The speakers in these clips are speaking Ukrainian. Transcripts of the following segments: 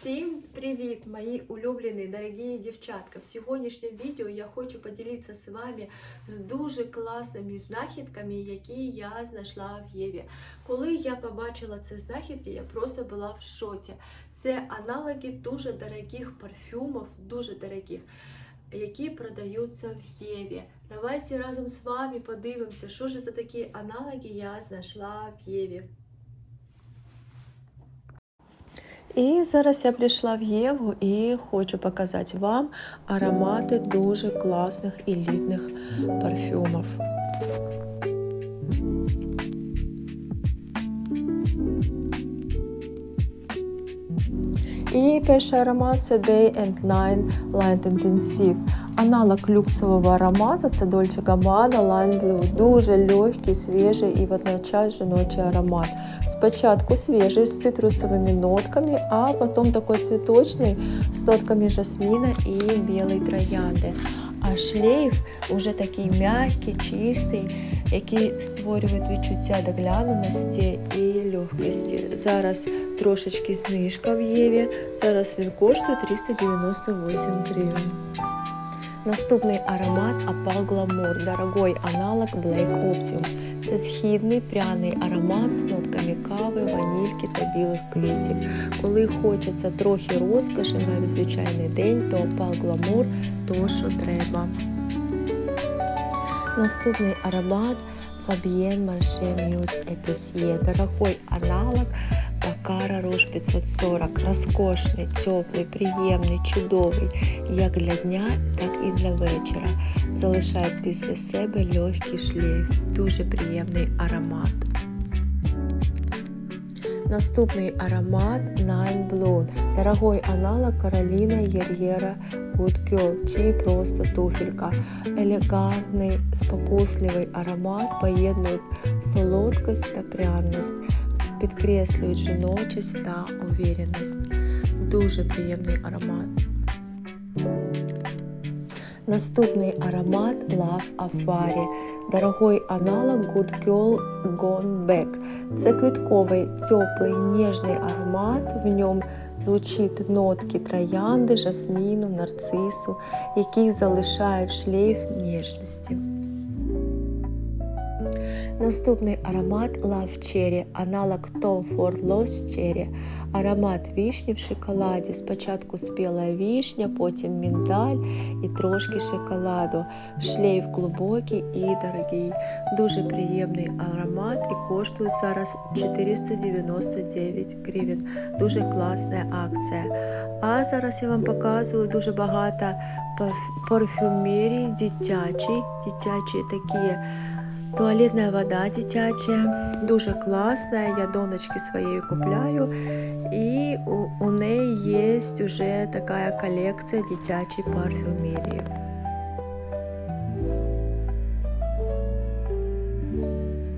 Всім привіт, мої улюблені дорогі дівчатка! В сьогоднішньому відео я хочу поділитися з вами з дуже класними знахідками, які я знайшла в Єві. Коли я побачила ці знахідки, я просто була в шоці. Це аналоги дуже дорогих парфюмів, дуже дорогих, які продаються в Єві. Давайте разом з вами подивимося, що ж за такі аналоги я знайшла в Єві. І зараз я прийшла в Єву і хочу показати вам аромати дуже класних елітних парфюмів. І перший аромат це Day and Night Light Intensive. Аналог люксового аромату це Dolce Gabbana Line Blue. Дуже легкий, свіжий і водночас жіночий аромат. Спочатку свіжий з цитрусовими нотками, а потім такий цвіточний з нотками жасміна і білої троянди. А шлейф уже такий м'який, чистий, який створює відчуття догляненості і легкості. Зараз трошечки знижка в Єві. Зараз він коштує 398 гривень. Наступний аромат Apal Glamour, дорогой аналог Black Optium. Це східний пряний аромат з нотками кави, ванільки та білих квітів. Коли хочеться трохи розкоші на звичайний день, то Apal Glamour то, що треба. Наступний аромат Fabienne Marche Muse Epicier. Дорогой аналог Бакара Рош 540. Розкошний, теплий, приємний, чудовий, як для дня, так і для вечора. Залишає після себе легкий шлейф. Дуже приємний аромат. Наступний аромат Nine Bloom. Дорогой аналог Кароліна Єр'єра Good Girl чи просто туфелька. Елегантний, спокусливий аромат поєднують солодкость та пряність, підкреслюють жіночість та уверенність. Дуже приємний аромат. Наступний аромат Love Afari. Дорогой аналог Good Girl Gone Back. Це квітковий, теплий, ніжний аромат. В ньому звучить нотки троянди, жасміну, нарцису, які залишають шлейф ніжності. Наступний аромат Love Cherry, аналог Tom Ford Lost Cherry. Аромат вишні в шоколаді. Спочатку спіла вишня, потім міндаль і трошки шоколаду. Шлейф глибокий і дорогий. Дуже приємний аромат і коштує зараз 499 гривень. Дуже класна акція. А зараз я вам показую дуже багато парфюмерії дитячі, дитячі такі. Туалетная вода дитяча, дуже класна. Я донечки своєї купляю. І у, у неї є вже така колекція дитячої парфюмерії.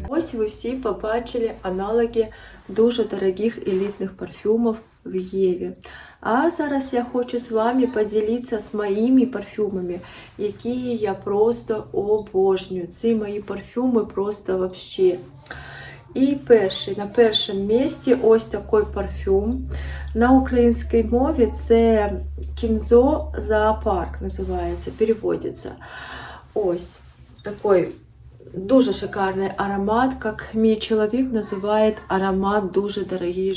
Ось ви всі побачили аналоги дуже дорогих елітних парфюмів в Єві. А зараз я хочу з вами поділитися з моїми парфюмами, які я просто обожнюю. Ці мої парфюми просто вообще. І перший, на першому місці ось такий парфюм. На українській мові це кінзо зоопарк називається, переводиться. Ось такий дуже шикарний аромат, як мій чоловік називає аромат дуже дорогі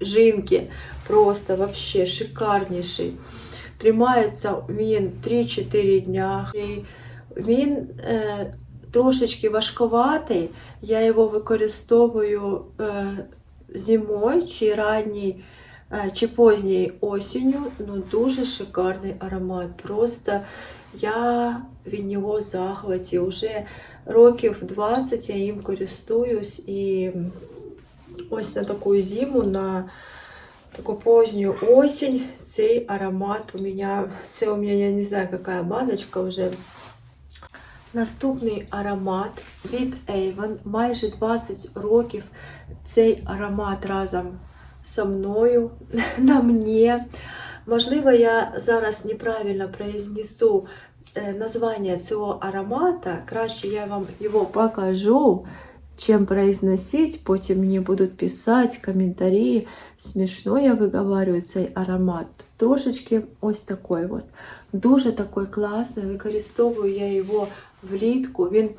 жінки. Просто вообще шикарніший. Тримається він 3-4 дня. Він е, трошечки важковатий. Я його використовую е, зимою чи ранній, е, чи позній осінню. Ну, дуже шикарний аромат. Просто я від нього в захваті. Уже років 20 я їм користуюсь і ось на таку зиму, на таку поздню осінь цей аромат у мене, це у мене, я не знаю, яка баночка вже. Наступний аромат від Avon. Майже 20 років цей аромат разом зі мною на мені. Можливо, я зараз неправильно произнесу названня цього аромата. Краще я вам його покажу. чем произносить, потім мені будуть писати коментарі, смішно я виговорюю цей аромат. Трошечки ось такий от. Дуже такий класний, використовую я його влітку. Він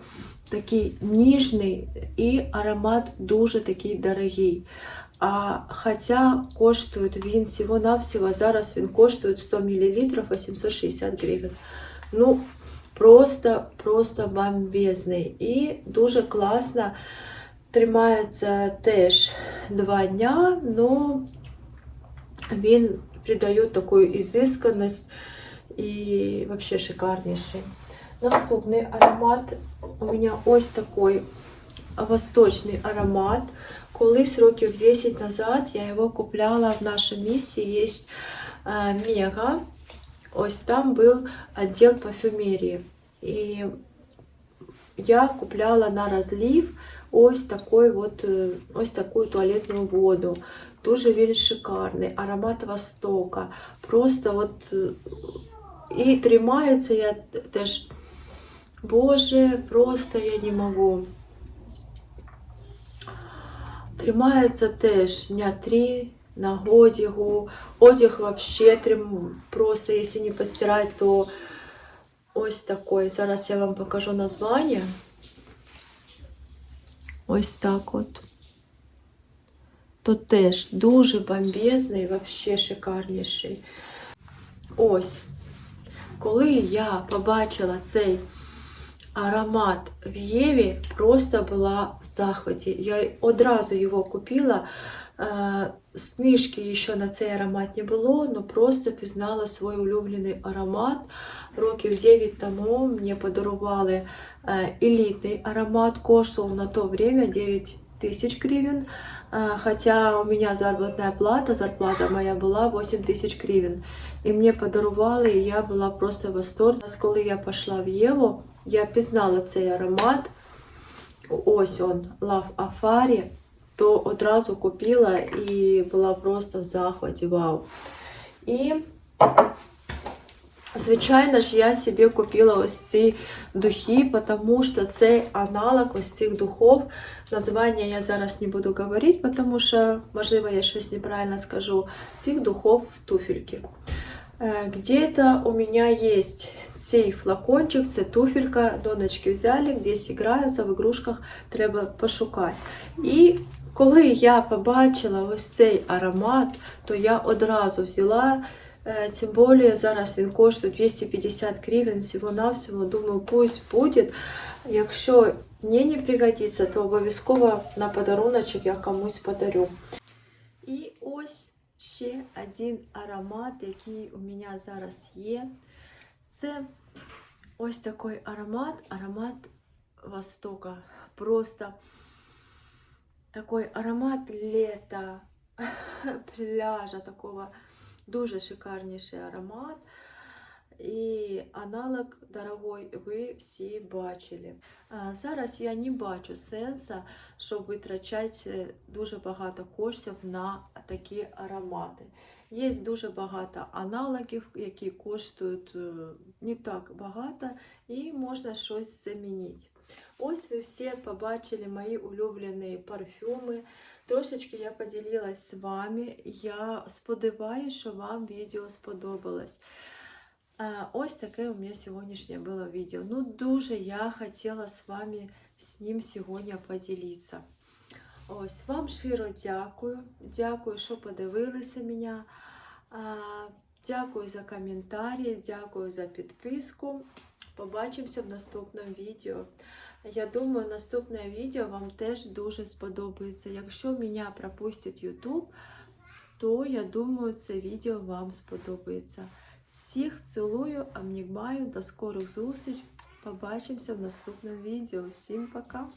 такий ніжний і аромат дуже такий дорогий. А, хоча коштує він всього-навсього, зараз він коштує 100 мл 860 гривень. Ну, просто, просто бомбезний. І дуже класно тримається теж два дня, но він придає таку ізисканість і вообще шикарніший. Наступний аромат у мене ось такий восточний аромат. Колись років 10 назад я його купляла в нашій місії. Є е, Мега. Ось там був відділ парфюмерії. І я купляла на розлив ось такой вот, е, ось таку туалетну воду. Дуже він шикарний, аромат Востока. Просто от е, і тримається я теж. Боже, просто я не можу. Тримається теж дня три на одягу. Одяг вообще трим... просто, якщо не постирати, то ось такой. Зараз я вам покажу названня. Ось так от. То теж дуже бомбезний, вообще шикарніший. Ось. Коли я побачила цей аромат в Єві, просто була в захваті. Я одразу його купила. Е, Снижки ще на цей аромат не було, але просто пізнала свій улюблений аромат. Років 9 тому мені подарували е, елітний аромат, коштував на то время 9 тисяч гривень. Е, Хотя у меня заработная плата, зарплата моя була 8 тисяч гривень. І мені подарували, і я була просто в восторгі. Коли я пішла в Єву, я пізнала цей аромат. Ось он, Love Afari то одразу купила і була просто в захваті. Вау. І, звичайно ж, я собі купила ось ці духи, тому що цей аналог ось цих духов. Названня я зараз не буду говорити, тому що, можливо, я щось неправильно скажу. Цих духов в туфельки. Э, Где-то у меня есть цей флакончик, це туфелька, донечки взяли, десь граються в ігрушках, треба пошукати. І коли я побачила ось цей аромат, то я одразу взяла. е, Тим більше зараз він коштує 250 гривень всього-навсього. Думаю, пусть буде. Якщо мені не пригодиться, то обов'язково на подаруночок я комусь подарю. І ось ще один аромат, який у мене зараз є. Це ось такий аромат, аромат Востока. Просто такой аромат лета, пляжа такого. Дуже шикарніший аромат. І аналог дорогой ви всі бачили. Зараз я не бачу сенсу, щоб витрачати е, дуже багато коштів на такі аромати. Є дуже багато аналогів, які коштують е, не так багато, і можна щось замінити. Ось ви всі побачили мої улюблені парфюми. Трошечки я поділилась з вами. Я сподіваюся, що вам відео сподобалось. Ось таке у мене сьогоднішнє було відео. Ну, дуже я хотіла з вами з ним сьогодні поділитися. Ось вам щиро дякую. Дякую, що подивилися мене. Дякую за коментарі, дякую за підписку. Побачимося в наступному відео. Я думаю, наступне відео вам теж дуже сподобається. Якщо мене пропустить YouTube, то я думаю, це відео вам сподобається. Всіх цілую, обнімаю, до скорих зустріч. Побачимося в наступному відео. Всім пока!